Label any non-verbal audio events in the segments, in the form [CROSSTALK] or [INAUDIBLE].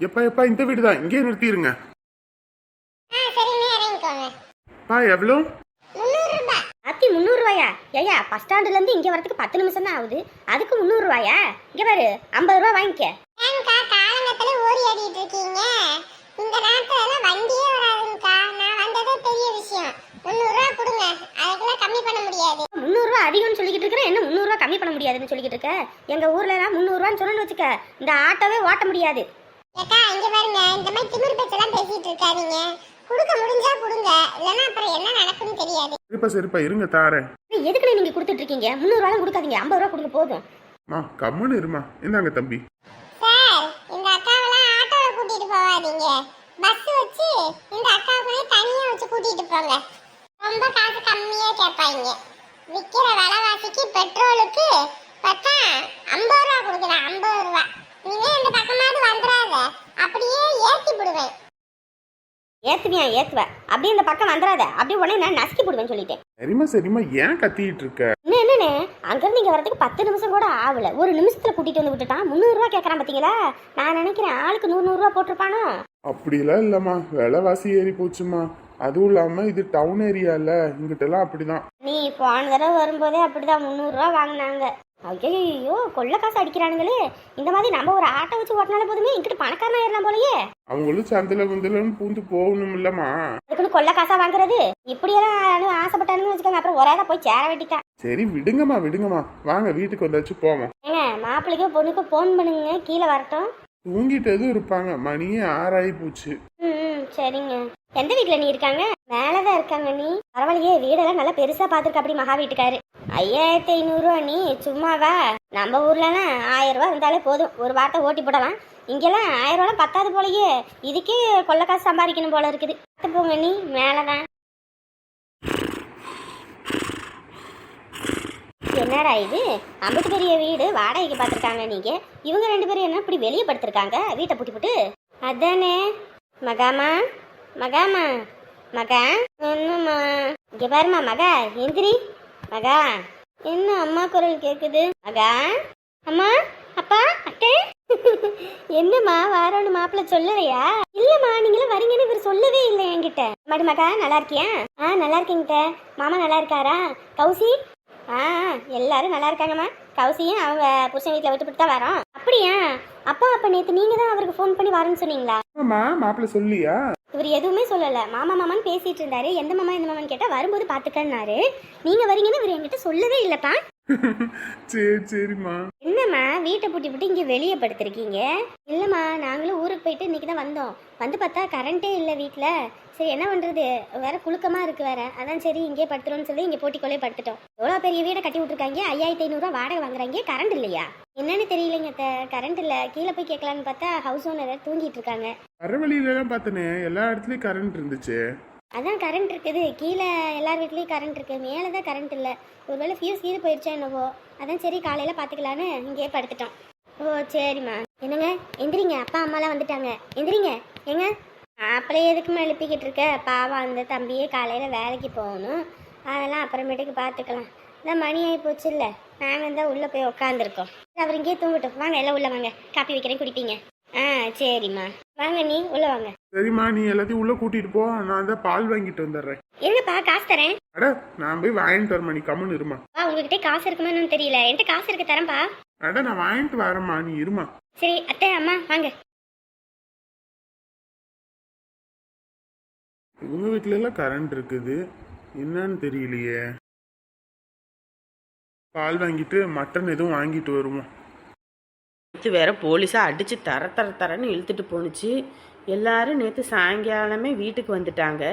எப்பா எப்பா இந்த வீடு தான். இங்கே நிறுத்திடுங்க பா எவ்வளோ? அத்தி முந்நூறுரூவாயா? ஏயா பஸ் ஸ்டாண்டுலேருந்து இங்கே வரதுக்கு பத்து நிமிஷம் தான் ஆகுது. அதுக்கு முந்நூறுரூவாயா? இங்கே பாரு ஐம்பது ரூபா வாங்கிக்க. ஏங்கக்கா காலங்கத்துல ஓடி ஆடிட்டு இருக்கீங்க. இந்த நேரத்துல வண்டியே வராதுங்கக்கா நான் வந்ததே பெரிய விஷயம். முந்நூறு ரூபா கொடுங்க. அதுக்கெல்லாம் கம்மி பண்ண முடியாது. முந்நூறுரூவா அதிகம்னு சொல்லிக்கிட்டு இருக்கிறேன் என்ன முந்நூறுரூவா கம்மி பண்ண முடியாதுன்னு சொல்லிக்கிட்டு இருக்க? எங்கள் ஊர்லலாம் முந்நூறுரூவான்னு சொன்னு வச்சுக்க இந்த ஆட்டோவே ஓட்ட முடியாது. பாருங்க இந்த மாதிரி திமிர் பேச்செல்லாம் பேசிட்டு இருக்காதீங்க. கொடுக்க முடிஞ்சா கொடுங்க. இல்லைன்னா அப்புறம் என்ன நடக்கும்னு தெரியாது. சரிப்பா சரிப்பா இருங்க தாரேன் ஏய், எதுக்குண்ணே நீங்கள் கொடுத்துட்டு இருக்கீங்க முந்நூறுரூவா கொடுக்காதீங்க ஐம்பது ரூபா கொடுங்க போதும். மா கம்முன்னு இருமா. இந்தாங்க தம்பி. சார் இந்த அக்காவெல்லாம் ஆட்டோல கூட்டிட்டு போவாதீங்க பஸ் வச்சு இந்த அக்காவுக்குள்ளே தனியா வச்சு கூட்டிட்டு போங்க. ரொம்ப காசு கம்மியா கேட்பாங்க. விக்கிற விலைவாசிக்கு பெட்ரோலுக்கு பார்த்தா ஐம்பது ரூபா கொடுக்குறேன் ஐம்பது ரூபா. நீங்க இந்த பக்கமாவது வந்துடாத அப்படியே ஏத்தி விடுவேன் ஏற்றுவியா ஏற்றுவ அப்படியே இந்த பக்கம் வந்துடாத அப்படியே உடனே நான் நசுக்கி போடுவேன்னு சொல்லிட்டேன். சரிம்மா சரிம்மா. ஏன் கத்திக்கிட்டு இருக்க? என்ன என்னண்ணே அங்கேருந்து இங்கே வரதுக்கு பத்து நிமிஷம் கூட ஆகல. ஒரு நிமிஷத்தில் கூட்டிகிட்டு வந்து விட்டுட்டான் முந்நூறுரூவா கேட்குறான் பார்த்தீங்களா நான் நினைக்கிறேன் ஆளுக்கு நூறு நூறுரூவா போட்டிருப்பானோ? அப்படிலாம் இல்லைம்மா. விலைவாசி ஏறி போச்சுமா அதுவும் இல்லாமல் இது டவுன் ஏரியால இங்கிட்டலாம் அப்படிதான். நீ போன தடவை வரும்போதே அப்படிதான் முந்நூறுரூவா வாங்கினாங்க. ஐயோ கொள்ள காசு அடிக்கிறானுங்களே. இந்த மாதிரி நம்ம ஒரு ஆட்டோ வச்சு ஓட்டினாலே போதுமே இங்கிட்டு பணக்காரனா ஏறலாம் போலயே. அவங்களும் சந்தில குந்தலன்னு பூந்து போகணும் இல்லம்மா அதுக்குன்னு கொள்ள காசா வாங்குறது? இப்படியெல்லாம் ஆசைப்பட்டானுங்கன்னு வச்சுக்கோங்க. அப்புறம் ஒரே போய் சேர வேண்டிட்டான் சரி விடுங்கம்மா விடுங்கம்மா. வாங்க வீட்டுக்கு வந்தாச்சு போவோம். ஏங்க மாப்பிள்ளைக்கோ பொண்ணுக்கோ ஃபோன் பண்ணுங்க. கீழே வரட்டும். தூங்கிட்டதும் இருப்பாங்க. மணியே ஆறாயி போச்சு. ம் சரிங்க. எந்த வீட்டில் நீ இருக்காங்க? மேலே தான் இருக்காங்க நீ. பரவாயில்லையே வீடெல்லாம் நல்லா பெருசாக பார்த்துருக்க அப்படி மகா வீட்டுக்காரு. ஐயாயிரத்தி ஐநூறுரூவா நீ சும்மாவா? நம்ம ஊர்லலாம் ஆயிரம் ரூபா இருந்தாலே போதும். ஒரு வார்த்தை ஓட்டி போடலாம். இங்கெல்லாம் ஆயிரம் பத்தாது போலயே. இதுக்கே கொள்ள காசு சம்பாதிக்கணும் போல இருக்குது. பார்த்து போங்க நீ மேலே தான் என்னடா இது? அம்பட்டு பெரிய வீடு வாடகைக்கு பார்த்துருக்காங்க நீங்கள் இவங்க ரெண்டு பேரும் என்ன இப்படி வெளியே படுத்திருக்காங்க? வீட்டை புட்டி புட்டு. அதானே? மகாமா? மகாமா? மகா? என்னம்மா இங்கே பாருமா மகா. எந்திரி. மகா என்ன அம்மா குரல் கேக்குது? மகா அம்மா அப்பா அத்தை? [LAUGHS] என்னம்மா வாரோன்னு மாப்பிள்ள சொல்லலையா? இல்லம்மா நீங்களும் வரீங்கன்னு இவர் சொல்லவே இல்லை என்கிட்ட. மடி மகா நல்லா இருக்கியா? ஆ நல்லா இருக்கீங்கிட்ட மாமா நல்லா இருக்காரா? கௌசி? ஆ எல்லாரும் நல்லா இருக்காங்கம்மா. கௌசியும் அவங்க புருஷன் வீட்டில் விட்டுவிட்டு தான் வரோம். அப்படியா? அப்பா அப்ப நேற்று நீங்க தான் அவருக்கு ஃபோன் பண்ணி வரேன்னு சொன்னீங்களா? ஆமா மாப்பிள்ள சொல்லியா? இவர் எதுவுமே சொல்லலை. மாமா மாமான்னு பேசிட்டு இருந்தாரு. எந்த மாமா எந்த மாமான்னு கேட்டால் வரும்போது பார்த்துக்கன்னாரு நீங்கள் வரீங்கன்னு இவர் என்கிட்ட சொல்லவே இல்லைப்பா. [LAUGHS] சரி சரிம்மா. என்னம்மா வீட்டை பூட்டி பூட்டி இங்கே வெளியே படுத்திருக்கீங்க. இல்லைம்மா நாங்களும் ஊருக்கு போயிட்டு இன்னைக்கு தான் வந்தோம். வந்து பார்த்தா கரண்ட்டே இல்லை வீட்டில் சரி என்ன பண்ணுறது வேற குலுக்கமாக இருக்குது வேற. அதான் சரி இங்கே படுத்துறோம்னு சொல்லி இங்கே போட்டிக்கோலே படுத்துட்டோம். எவ்வளோ பெரிய வீடை கட்டி விட்ருக்காங்க ஐயாயிரத்தி ஐநூறுரூவா வாடகை வாங்குறாங்க. கரண்ட் இல்லையா? என்னன்னு தெரியலைங்க அத்தை. கரண்ட் இல்லை. கீழே போய் கேட்கலான்னு பார்த்தா ஹவுஸ் ஓனர் தூங்கிட்டு இருக்காங்க. வர பார்த்தனே எல்லா இடத்துலையும் கரண்ட் இருந்துச்சு. அதான் கரண்ட் இருக்குது. கீழே எல்லார் வீட்லேயும் கரண்ட் இருக்குது மேலே தான் கரண்ட் இல்லை. ஒருவேளை ஃபியூஸ் கீது போயிடுச்சா என்னவோ. அதான் சரி காலையில் பார்த்துக்கலான்னு இங்கேயே படுத்துட்டோம். ஓ சரிம்மா. என்னங்க? எந்திரிங்க. அப்பா அம்மாலாம் வந்துட்டாங்க. எந்திரிங்க. ஏங்க? அப்பளே எதுக்குமே எழுப்பிக்கிட்டு இருக்க? பாவம் அந்த தம்பியே காலையில் வேலைக்கு போகணும். அதெல்லாம் அப்புறமேட்டுக்கு பார்த்துக்கலாம். இந்த மணி ஆகி போச்சு இல்லை. நாங்கள் தான் உள்ளே போய் உக்காந்துருக்கோம் அவர் இங்கேயே தூங்கட்டும். வாங்க எல்லாம் உள்ளே வாங்க. காப்பி வைக்கிறேன் குடிப்பீங்க. ஆ சரிம்மா. வாங்க நீ உள்ளே வாங்க. சரிம்மா நீ எல்லாத்தையும் உள்ள கூட்டிட்டு போ. நான் தான் பால் வாங்கிட்டு வந்துடுறேன். என்னப்பா காசு தரேன்? அட நான் போய் வாங்கிட்டு வரமா நீ கம்முன்னு இருமா. பா உங்ககிட்ட காசு இருக்குமா என்னன்னு தெரியல. என்கிட்ட காசு இருக்கு தரேன்ப்பா. அட நான் வாங்கிட்டு வரேம்மா நீ இருமா. சரி அத்தை அம்மா வாங்க. இவங்க வீட்ல எல்லாம் கரண்ட் இருக்குது. என்னன்னு தெரியலையே. பால் வாங்கிட்டு மட்டன் எதுவும் வாங்கிட்டு வருவோம். நேற்று வேற போலீஸாக அடித்து தர தர தரன்னு இழுத்துட்டு போணுச்சு. எல்லாரும் நேற்று சாயங்காலமே வீட்டுக்கு வந்துட்டாங்க.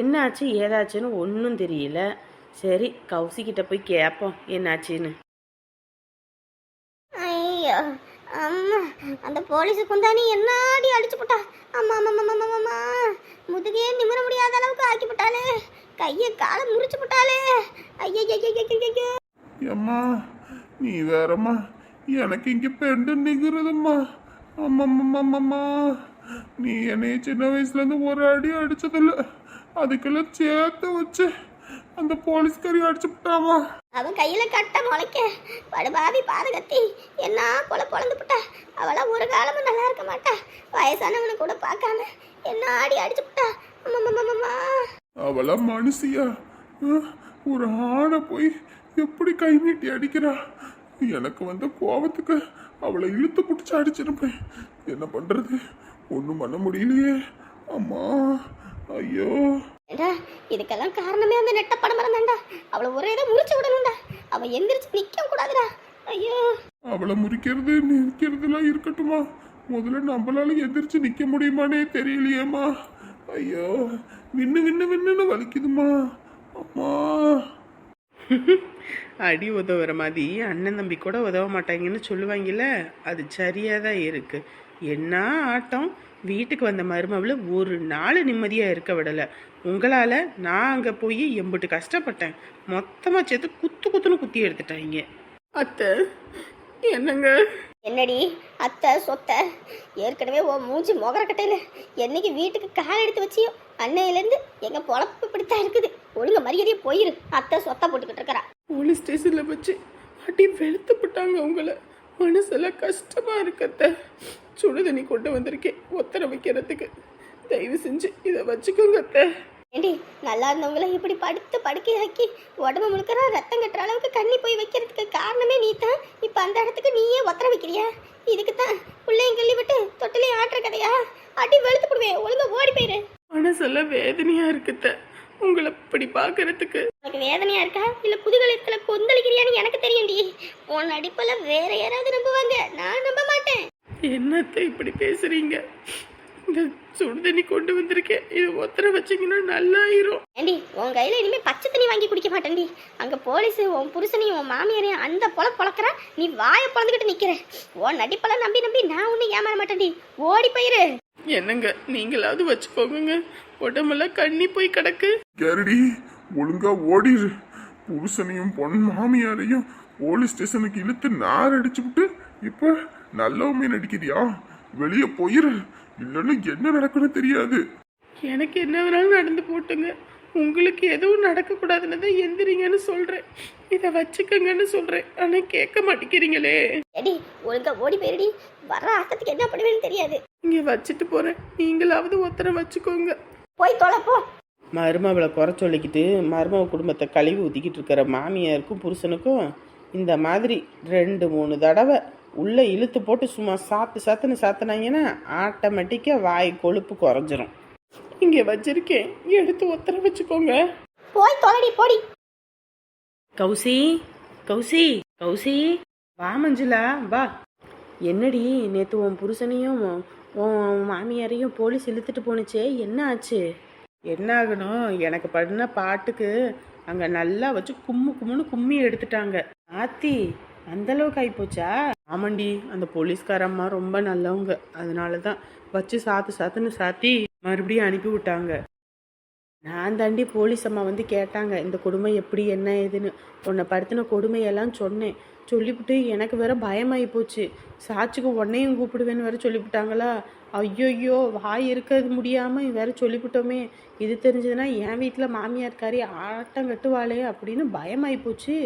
என்னாச்சு ஏதாச்சுன்னு ஒன்றும் தெரியல. சரி கௌசிக்கிட்ட போய் கேட்போம் என்னாச்சுன்னு. ஐயோ அம்மா அந்த போலீஸ் குந்தாணி என்னாடி அடிச்சு போட்டா? அம்மா அம்மா அம்மா அம்மா அம்மா. முதுகே நிமிர முடியாத அளவுக்கு ஆக்கி போட்டாளே. கையை காலை முறிச்சு போட்டாளே. ஐயோ ஐயோ அம்மா நீ வேறம்மா எனக்கு இங்க பெண்டு நிக்கிறதும்மா அம்மம்மம்மம்மம்மா நீ என்னைய சின்ன வயசுல இருந்து ஒரு அடி அடிச்சதில்ல. அதுக்கெல்லாம் சேர்த்து வச்சு அந்த போலீஸ்காரி அடிச்சு விட்டாமா அவன் கையில கட்ட முளைக்க படுபாவி பாதகத்தி என்ன பொல பொழந்து புட்டா? அவளாம் ஒரு காலமும் நல்லா இருக்க மாட்டா. வயசானவனை கூட பார்க்காம என்ன ஆடி அடிச்சு புட்டா? அம்மம்மம்மம்மா. அவளா மனுஷியா? ஒரு ஆணை போய் எப்படி கை நீட்டி அடிக்கிறா? எனக்கு வந்த கோபத்துக்கு அவளை இழுத்து பிடிச்சி அடிச்சிருப்பேன். என்ன பண்றது? ஒன்றும் பண்ண முடியலையே. அம்மா ஐயோ. ஏண்டா இதுக்கெல்லாம் காரணமே அந்த நெட்ட படம் தான்டா. அவளை ஒரே இதை முறிச்சு விடணும்டா. அவ எந்திரிச்சு நிக்க கூடாதுடா. ஐயோ. அவளை முறிக்கிறது நிற்கிறதுலாம் இருக்கட்டுமா? முதல்ல நம்மளால எந்திரிச்சு நிக்க முடியுமானே தெரியலையேம்மா. ஐயோ. விண்ணு விண்ணு விண்ணுன்னு வலிக்குதுமா அம்மா. அடி உதவுற மாதிரி அண்ணன் தம்பி கூட உதவ மாட்டாங்கன்னு சொல்லுவாங்கல்ல அது சரியாக தான் இருக்கு. என்ன ஆட்டம்? வீட்டுக்கு வந்த மருமவில் ஒரு நாள் நிம்மதியாக இருக்க விடலை. உங்களால் நான் அங்கே போய் எம்பிட்டு கஷ்டப்பட்டேன். மொத்தமாக சேர்த்து குத்து குத்துன்னு குத்தி எடுத்துட்டாங்க. அத்தை என்னங்க? என்னடி? அத்தை சொத்தை. ஏற்கனவே உன் மூஞ்சி முகரக்கட்டையில. என்னைக்கு வீட்டுக்கு கால் எடுத்து வச்சியோ அன்னையிலேருந்து எங்க பொழப்பு இப்படித்தான் இருக்குது. ஒழுங்க மரியாதையே போயிரு. அத்தை சொத்தை போட்டுக்கிட்டு இருக்கிறா. போலீஸ் ஸ்டேஷனில் வச்சு அடி வெளுத்துப்பட்டாங்க உங்களை. மனசெல்லாம் கஷ்டமாக இருக்கத்த. சுடுதண்ணி கொண்டு வந்திருக்கேன் ஒத்தரை வைக்கிறதுக்கு. தயவு செஞ்சு இதை வச்சுக்கோங்க அத்தை. ஏண்டி நல்லா இருந்தவங்கள இப்படி படுத்து படுக்கையாக்கி உடம்பு முழுக்கிற ரத்தம் கட்டுற அளவுக்கு கண்ணி போய் வைக்கிறதுக்கு காரணமே நீ தான் இப்போ அந்த இடத்துக்கு நீயே ஒத்தர வைக்கிறியா? இதுக்கு தான் பிள்ளையும் கிள்ளி விட்டு தொட்டிலையும் ஆட்டுற கதையா? அடி வெளுத்து போடுவேன் ஒழுங்கா ஓடி போயிரு. மனசெல்லாம் வேதனையாக இருக்குத்த. உங்களை இப்படி பார்க்கறதுக்கு. உனக்கு வேதனையா இருக்கா? இல்ல குதூகலத்துல கொந்தளிக்கிறியான்னு எனக்கு தெரியும்டி. உன் நடிப்புல வேற யாராவது நம்புவாங்க. நான் நம்ப மாட்டேன். என்னத்தை இப்படி பேசுறீங்க? இந்த சுடுதண்ணி கொண்டு வந்திருக்கேன். இது ஒத்தரை வச்சீங்கன்னா நல்லாயிரும். ஏண்டி உன் கையில இனிமே பச்சை தண்ணி வாங்கி குடிக்க மாட்டேன்டி. அங்க போலீஸ் உன் புருஷனையும் உன் மாமியாரையும் அந்த பொல பொழக்கிற நீ வாயை பொழந்துக்கிட்டு நிக்கிற. உன் நடிப்பெல்லாம் நம்பி நம்பி நான் ஒன்னும் ஏமாற மாட்டேன்டி. ஓடி போயிரு. என்னங்க நீங்களாவது வச்சுக்கோங்க உடம்பெல்லாம் கண்ணி போய் கிடக்கு. கேரடி ஒழுங்கா ஓடிரு. புருஷனையும் பொன் மாமியாரையும் போலீஸ் ஸ்டேஷனுக்கு இழுத்து நார் அடிச்சு விட்டு இப்ப நல்லவுமே நடிக்கிறியா? வெளியே போயிரு. இல்லைன்னா என்ன நடக்குன்னு தெரியாது. எனக்கு என்ன வேணாலும் நடந்து போட்டுங்க. உங்களுக்கு எதுவும் நடக்கக்கூடாதுன்னு தான் எந்திரிங்கன்னு சொல்றேன். இதை வச்சுக்கங்கன்னு சொல்றேன். ஆனா கேட்க மாட்டேங்கிறீங்களே. ஏடி ஒழுங்கா ஓடி போயிருடி. வர்ற ஆட்டத்துக்கு என்ன பண்ணுவேன்னு தெரியாது. இங்க வச்சுட்டு போறேன். நீங்களாவது ஒத்தரை வச்சுக்கோங்க. போய் தொலை போ. மருமகளை குறை சொல்லிக்கிட்டு மருமக குடும்பத்தை கழுவி ஊற்றிக்கிட்டு இருக்கிற மாமியாருக்கும் புருஷனுக்கும் இந்த மாதிரி ரெண்டு மூணு தடவை உள்ளே இழுத்து போட்டு சும்மா சாத்து சாத்துன்னு சாத்துனாங்கன்னா ஆட்டோமேட்டிக்காக வாய் கொழுப்பு குறைஞ்சிரும். இங்கே வச்சிருக்கேன். எடுத்து ஒத்தரை வச்சுக்கோங்க. போய் தொலைடி போடி. கௌசி கௌசி கௌசி. வா மஞ்சுளா வா. என்னடி நேற்று உன் புருஷனையும் உன் மாமியாரையும் போலீஸ் இழுத்துட்டு போணுச்சே என்ன ஆச்சு? என்ன ஆகணும்? எனக்கு பண்ண பாட்டுக்கு அங்கே நல்லா வச்சு கும்மு கும்முன்னு கும்மி எடுத்துட்டாங்க. ஆத்தி அந்தளவுக்கு ஆகிப்போச்சா ஆயிப்போச்சா? ஆமாண்டி அந்த போலீஸ்காரம்மா ரொம்ப நல்லவங்க. அதனால தான் வச்சு சாத்து சாத்துன்னு சாத்தி மறுபடியும் அனுப்பி விட்டாங்க. நான் தாண்டி போலீஸ் அம்மா வந்து கேட்டாங்க இந்த கொடுமை எப்படி என்ன ஏதுன்னு? உன்னை படுத்தின கொடுமையெல்லாம் சொன்னேன். சொல்லிவிட்டு எனக்கு வேற பயமாகி போச்சு. சாட்சிக்கு உன்னையும் கூப்பிடுவேன்னு வேற சொல்லிவிட்டாங்களா ஐயோயோ வாய் இருக்கிறது முடியாமல் வேற சொல்லிவிட்டோமே இது தெரிஞ்சதுன்னா என் வீட்டில் மாமியார்காரி ஆட்டம் கட்டுவாளே அப்படின்னு பயமாகி போச்சு.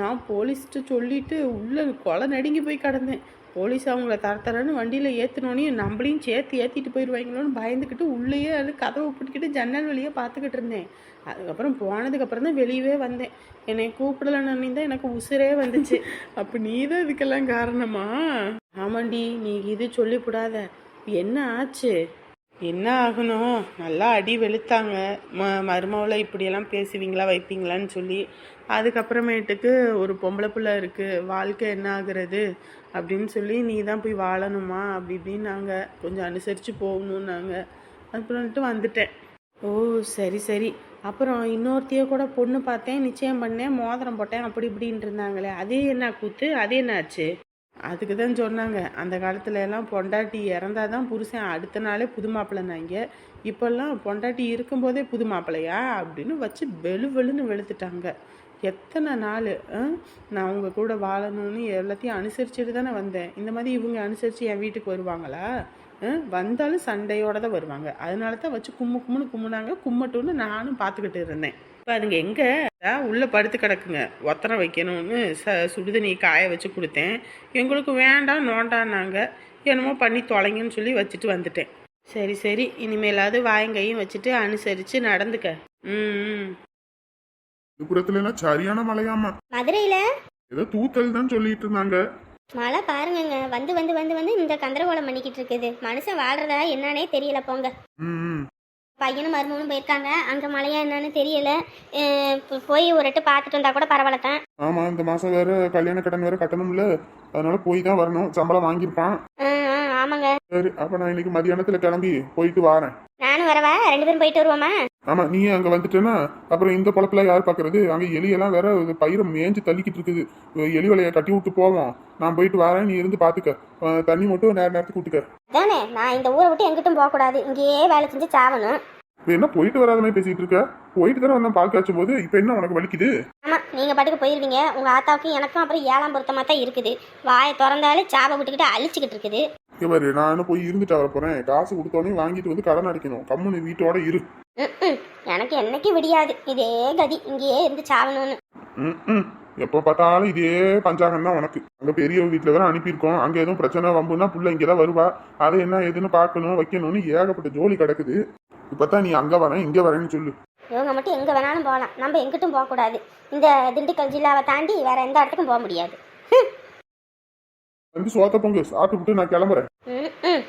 நான் போலீஸ்ட்டு சொல்லிட்டு உள்ளே கொலை நடுங்கி போய் கிடந்தேன். போலீஸ் அவங்கள தர வண்டியில் ஏற்றினோன்னே நம்மளையும் சேர்த்து ஏற்றிட்டு போயிடுவாங்களோன்னு பயந்துக்கிட்டு உள்ளேயே அது கதவை பிடிக்கிட்டு ஜன்னல் வழியாக பார்த்துக்கிட்டு இருந்தேன். அதுக்கப்புறம் போனதுக்கப்புறம் தான் வெளியவே வந்தேன். என்னை கூப்பிடலன்னு தான் எனக்கு உசுரே வந்துச்சு. அப்போ நீ தான் இதுக்கெல்லாம் காரணமா? ஆமாண்டி நீ இது சொல்லிவிடாத என்ன ஆச்சு? என்ன ஆகணும்? நல்லா அடி வெளுத்தாங்க. ம மருமவளை இப்படியெல்லாம் பேசுவீங்களா வைப்பீங்களான்னு சொல்லி. அதுக்கப்புறமேட்டுக்கு ஒரு பொம்பளை பிள்ளை இருக்குது வாழ்க்கை என்ன ஆகுறது? அப்படின்னு சொல்லி நீ தான் போய் வாழணுமா? அப்படி இப்படின்னாங்க. கொஞ்சம் அனுசரித்து போகணுன்னாங்க அப்புறம்ட்டு வந்துட்டேன். ஓ சரி சரி. அப்புறம் இன்னொருத்தைய கூட பொண்ணு பார்த்தேன் நிச்சயம் பண்ணேன் மோதிரம் போட்டேன் அப்படி இப்படின்ட்டு இருந்தாங்களே அதே என்ன கூத்து? அது என்ன ஆச்சு அதுக்கு தான் சொன்னாங்க. அந்த காலத்துல எல்லாம் பொண்டாட்டி இறந்தாதான் புருஷன் அடுத்த நாளே புது மாப்பிள்ளைனாங்க. இப்போல்லாம் பொண்டாட்டி இருக்கும்போதே புது மாப்பிள்ளையா? அப்படின்னு வச்சு வெளு வெளுன்னு வெளுத்துட்டாங்க. எத்தனை நாள் நான் உங்கள் கூட வாழணும்னு எல்லாத்தையும் அனுசரிச்சுட்டு தானே வந்தேன். இந்த மாதிரி இவங்க அனுசரித்து என் வீட்டுக்கு வருவாங்களா? வந்தாலும் சண்டையோட தான் வருவாங்க. அதனால தான் வச்சு கும்மு கும்முன்னு கும்முனாங்க. கும்மட்டும்னு நானும் பார்த்துக்கிட்டு இருந்தேன். இப்போ அதுங்க எங்கே உள்ளே படுத்து கிடக்குங்க. ஒத்தனை வைக்கணும்னு ச சுடுதண்ணி காய வச்சு கொடுத்தேன். எங்களுக்கு வேண்டாம் நோண்டான்னாங்க. என்னமோ பண்ணி தொலைங்கன்னு சொல்லி வச்சுட்டு வந்துட்டேன். சரி சரி. இனிமேலாவது வாயங்கையும் வச்சுட்டு அனுசரித்து நடந்துக்க. ம் ம். விழுப்புரத்துல எல்லாம் சரியான மழையாமா மதுரையில? ஏதோ தூத்தல் தான் சொல்லிட்டு இருந்தாங்க. மழை பாருங்கங்க. வந்து வந்து வந்து வந்து இந்த கந்தரகோலம் பண்ணிக்கிட்டு இருக்குது. மனுஷன் வாழ்றதா என்னன்னே தெரியல போங்க. ம், பையனும் மருமகனும் போயிருக்காங்க. அங்கே மழையா என்னன்னு தெரியல. அஹ் போ- போய் ஒரு எட்டு பார்த்துட்டு வந்தா கூட பரவாயில்ல தான் ஆமா இந்த மாசம் வேற கல்யாண கடன் வேற கட்டணும்ல. அதனால போய் தான் வரணும். சம்பளம் வாங்கியிருப்பான். ஆ சரி அப்ப நான் இன்னைக்கு மதியானத்துல கிளம்பி போயிட்டு வரேன். நானும் வரவா? ரெண்டு பேரும் போயிட்டு வருவோமா? ஆமா நீ அங்க வந்துட்டேன்னா அப்புறம் இந்த பொழப்புல யார் பாக்குறது? அங்க எலியெல்லாம் வேற பயிரை மேய்ஞ்சு தள்ளிக்கிட்டு இருக்குது. எலி வலைய கட்டி விட்டு போவோம். நான் போயிட்டு வரேன் நீ இருந்து பாத்துக்க. தண்ணி மட்டும் நேர நேரத்துக்கு விட்டுக்க அதானே நான் இந்த ஊரை விட்டு எங்கிட்டும் போகக்கூடாது. இங்கேயே வேலை செஞ்சு சாவணும். என்ன போயிட்டு வராத மாதிரி பேசிட்டு இருக்க? போயிட்டு தானே வந்தேன் பால் காய்ச்சும் போது இப்ப என்ன உனக்கு வலிக்குது? ஆமாம் நீங்கள் பாட்டுக்கு போயிருவீங்க. உங்கள் ஆத்தாவுக்கும் எனக்கும் அப்புறம் ஏழாம் பொருத்தமாக தான் இருக்குது. வாயை திறந்தாலே சாபை விட்டுக்கிட்டு அழிச்சிக்கிட்டு இருக்குது. இங்க பாரு நான் போய் இருந்துட்டு வர போறேன். காசு கொடுத்தோடனே வாங்கிட்டு வந்து கடன் அடைக்கணும். கம்முனு வீட்டோட இரு. எனக்கு என்னைக்கு விடியாது. இதே கதி. இங்கேயே இருந்து சாவணும்னு. ம். எப்போ பார்த்தாலும் இதே பஞ்சாங்கம் தான் உனக்கு. அங்க பெரிய வீட்டுல வேற அனுப்பியிருக்கோம். அங்க எதுவும் பிரச்சனை வம்புன்னா புள்ள இங்கதான் வருவா. அதை என்ன எதுன்னு பார்க்கணும் வைக்கணும்னு ஏகப்பட்ட ஜோலி கிடக்குது. இப்பதான் நீ அங்க வரேன் இங்க வரேன்னு சொல்லு. இவங்க மட்டும் எங்கே வேணாலும் போகலாம். நம்ம எங்கிட்டும் போகக்கூடாது. இந்த திண்டுக்கல் ஜில்லாவை தாண்டி வேற எந்த இடத்துக்கும் போக முடியாது. வந்து சோத்த பொங்கு சாப்பிட்டு நான் கிளம்புறேன். ம் ம்.